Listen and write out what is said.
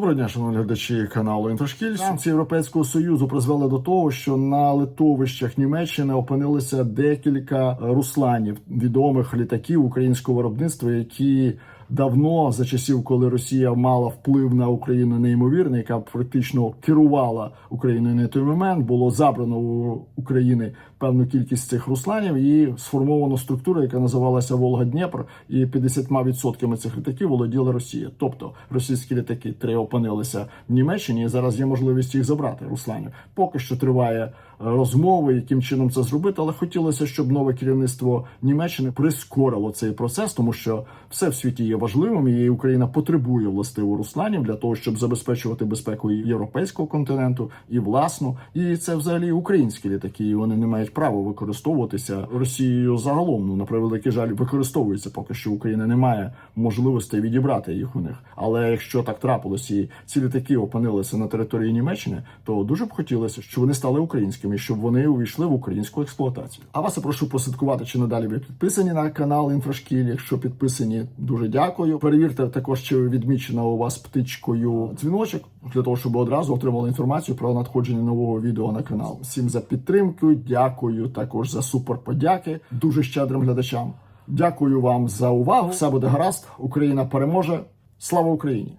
Доброго дня, шановні глядачі каналу Інфошкіль. Санкції Європейського союзу призвели до того, що на литовищах Німеччини опинилися декілька русланів відомих літаків українського виробництва, які давно за часів, коли Росія мала вплив на Україну неймовірний, яка практично керувала Україною на той момент, було забрано у України певну кількість цих русланів і сформовано структуру, яка називалася Волга Дніпр, і 50% цих літаків володіла Росія. Тобто російські літаки три опинилися в Німеччині, і зараз є можливість їх забрати. Русланів поки що триває розмови, яким чином це зробити, але хотілося, щоб нове керівництво Німеччини прискорило цей процес, тому що все в світі є важливим, і Україна потребує властиво русланів для того, щоб забезпечувати безпеку європейського континенту і власну. І це взагалі українські літаки. і Вони не мають права використовуватися Росією загалом. Ну на превеликий жаль, використовуються поки що. Україна не має можливості відібрати їх у них. Але якщо так трапилось, і ці літаки опинилися на території Німеччини, то дуже б хотілося, щоб вони стали українськими, щоб вони увійшли в українську експлуатацію. А вас я прошу прослідкувати, чи надалі ви підписані на канал Інфрашкіль. Якщо підписані, дуже дякую. Перевірте також, чи відмічена у вас птичкою дзвіночок для того, щоб одразу отримали інформацію про надходження нового відео на канал. Всім за підтримку. Дякую також за супер подяки дуже щедрим глядачам. Дякую вам за увагу. Все буде гаразд. Україна переможе. Слава Україні!